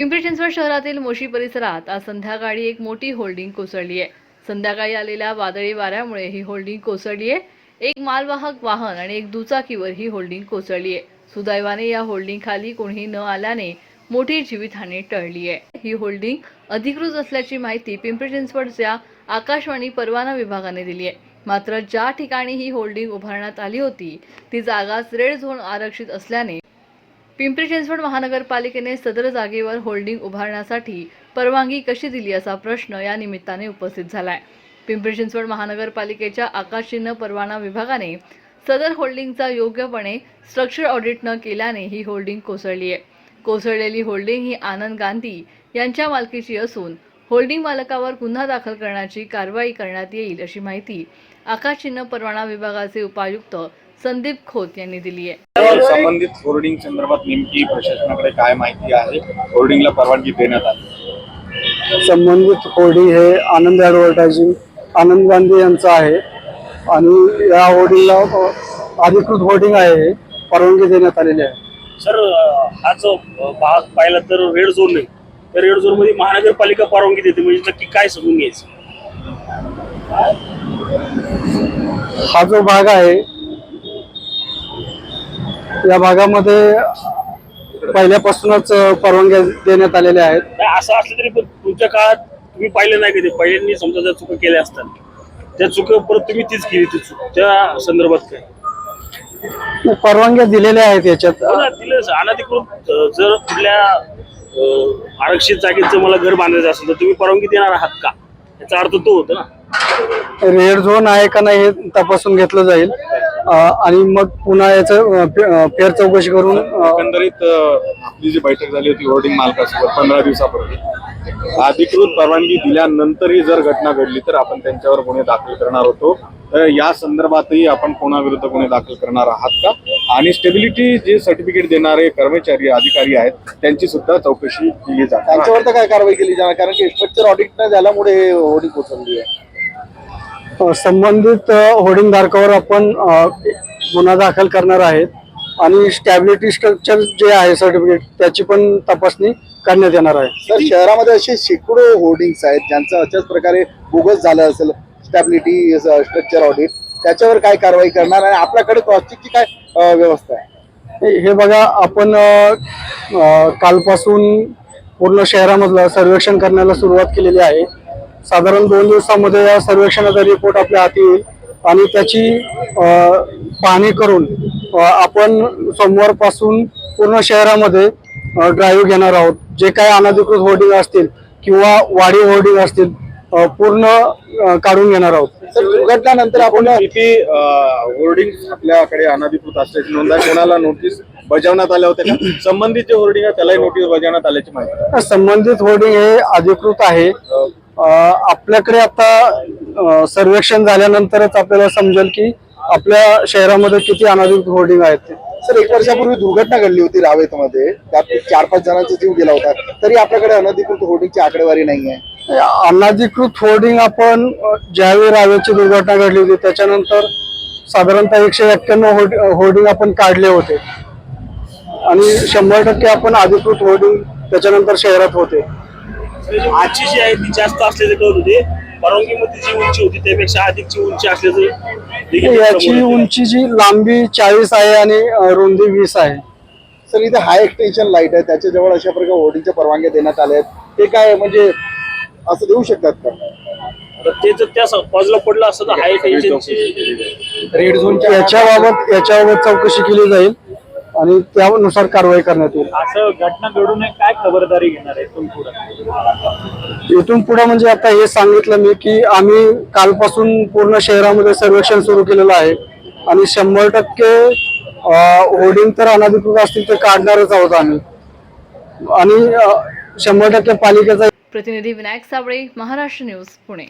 पिंपरी चिंचवड शहरातील मोशी परिसरात आज संध्याकाळी एक मोठी होल्डिंग कोसळली आहे. संध्याकाळी आलेल्या वादळी वाऱ्यामुळे ही होल्डिंग कोसळली आहे. एक मालवाहक वाहन आणि एक दुचाकीवर ही होल्डिंग कोसळली आहे. सुदैवाने या होल्डिंग खाली कोणीही न आल्याने मोठी जीवितहानी टळली आहे. ही होल्डिंग अधिकृत असल्याची माहिती पिंपरी चिंचवडच्या आकाशवाणी परवाना विभागाने दिली आहे. मात्र ज्या ठिकाणी ही होल्डिंग उभारण्यात आली होती ती जागाच रेड झोन आरक्षित असल्याने पिंपरी चिंचवड महानगरपालिकेने सदर जागेवर होल्डिंग उभारण्यासाठी परवानगी कशी दिली असा प्रश्न या निमित्ताने उपस्थित झालाय. पिंपरी चिंचवड महानगरपालिकेच्या आकाशचिन्ह परवाना विभागाने सदर होल्डिंगचा योग्यपणे स्ट्रक्चर ऑडिट न केल्याने ही होल्डिंग कोसळली आहे. कोसळलेली होल्डिंग ही आनंद गांधी यांच्या मालकीची असून होल्डिंग मालकावर गुन्हा दाखल करण्याची कारवाई करण्यात येईल अशी माहिती आकाशचिन्ह परवाना विभागाचे उपायुक्त संदीप खोत यांनी दिली आहे. संबंधित होर्डिंग संदर्भात नेमकी प्रशासनाकडे काय माहिती आहे? होर्डिंगला परवानगी देण्यात आली. संबंधित होर्डिंग हे आनंद ॲडव्हर्टायझिंग आनंद गांधी यांचं आहे. आणि या होर्डिंगला अधिकृत होर्डिंग आहे हे परवानगी देण्यात आलेली आहे. सर हा जो भाग पाहिला तर रेड झोन नाही तर रेड झोनमध्ये महानगरपालिका परवानगी देते. म्हणजे नक्की काय समजून घ्यायचं? हा जो भाग आहे या भागामध्ये पहिल्यापासूनच परवानग्या देण्यात आलेल्या आहेत. नाही, असं असलं तरी पण तुमच्या काळात तुम्ही पाहिलं नाही कधी? पहिल्यांनी समजा जर चुका केल्या असतात त्या चुक परत तुम्ही तीच केली ती चूक. त्या संदर्भात काय? परवानग्या दिलेल्या आहेत याच्यात. हो ना, दिलं. अनधिकृत अं, जर कुठल्या अं, आरक्षित जर मला घर बांधायचं असेल तर तुम्ही परवानगी देणार आहात का? याचा अर्थ तो होतो ना. रेड झोन आहे का नाही हे तपासून घेतलं जाईल. आणि मग पुन्हा याचं फेर चौकशी करून एकंदरीत आपली जी बैठक झाली होती होर्डिंग मालकासोबत पंधरा दिवसापूर्वी अधिकृत परवानगी दिल्यानंतरही जर घटना घडली तर आपण त्यांच्यावर गुन्हे दाखल करणार होतो. तर या संदर्भातही आपण कोणाविरुद्ध गुन्हे दाखल करणार आहात का? आणि स्टेबिलिटी जे सर्टिफिकेट देणारे कर्मचारी अधिकारी आहेत त्यांची सुद्धा चौकशी केली जाते. त्यांच्यावर तर काय कारवाई केली जाणार? कारण की स्ट्रक्चर ऑडिट न झाल्यामुळे हे होर्डिंग कोसळली आहे. संबंधित अ, होर्डिंग धारकावर आपण गुन्हा दाखल करणार आहेत आणि स्टॅबिलिटी स्ट्रक्चर जे आहे सर्टिफिकेट त्याची पण तपासणी करण्यात येणार आहे. सर शहरामध्ये असे शेकडो होर्डिंग्स आहेत ज्यांचं अशाच प्रकारे बोगस झालं असेल स्टॅबिलिटी स्ट्रक्चर ऑडिट त्याच्यावर काय कारवाई करणार आणि आपल्याकडे क्रॉसचेकची काय व्यवस्था आहे? हे बघा आपण कालपासून पूर्ण शहरामधलं सर्वेक्षण करण्याला सुरुवात केलेली आहे. साधारण दोन दिवसामध्ये या सर्वेक्षणाचा रिपोर्ट आपल्या हाती येईल. आणि त्याची पाहणी करून आपण सोमवारपासून पूर्ण शहरामध्ये ड्राईव्ह घेणार आहोत. जे काय अनधिकृत होर्डिंग असतील किंवा वाढीव होर्डिंग असतील पूर्ण काढून घेणार आहोत. दुर्घटनानंतर आपण किती होर्डिंग आपल्याकडे अनधिकृत असल्याची नोंद कोणाला नोटीस बजावण्यात आल्या होत्या संबंधित जे होर्डिंग आहे त्यालाही नोटीस बजावण्यात आल्याची माहिती. संबंधित होर्डिंग हे अधिकृत आहे. आपल्याकडे आता सर्वेक्षण झाल्यानंतरच आपल्याला समजेल की आपल्या शहरामध्ये किती अनधिकृत होर्डिंग आहेत ते. सर एक वर्षापूर्वी दुर्घटना घडली होती रावेतमध्ये. त्यात चार पाच जणांचा जीव गेला होता. तरी आपल्याकडे अनधिकृत होर्डिंगची आकडेवारी नाही आहे अनधिकृत होर्डिंग आपण ज्यावेळी रावेची दुर्घटना घडली होती त्याच्यानंतर साधारणतः एकशे एक्क्याण्णव होर्डिंग आपण काढले होते. आणि शंभर टक्के आपण अधिकृत होर्डिंग त्याच्यानंतर शहरात होते. आजची जी आहे ती जास्त असल्याचं कळत होते. परवानगीमध्ये जी उंची होती त्यापेक्षा अधिकची उंची असल्याचं याची. उंची जी लांबी चाळीस आहे आणि रुंदी वीस आहे. सर इथे हाय एक्सटेन्शन लाइट आहे त्याच्याजवळ अशा प्रकारे होर्डिंगच्या परवानग्या देण्यात आल्या आहेत. ते काय म्हणजे असं देऊ शकतात का? ते जर त्या बाजूला पडलं असतं तर हाय टेन्शनची रेड झोनच्या याच्याबाबत याच्याबाबत चौकशी केली जाईल. आणि त्यानुसार कारवाई करण्यात येईल. असं घटना घडू नये काय खबरदारी घेणार आहे इथून पुढे? इथून पुढे म्हणजे आता हे सांगितलं मी की आम्ही कालपासून पूर्ण शहरामध्ये सर्वेक्षण सुरू केलेलं आहे. आणि शंभर टक्के होर्डिंग तर अनधिकृत असतील ते काढणारच आहोत आम्ही. आणि शंभर टक्के पालिकेचा प्रतिनिधी विनायक साबळे महाराष्ट्र न्यूज पुणे.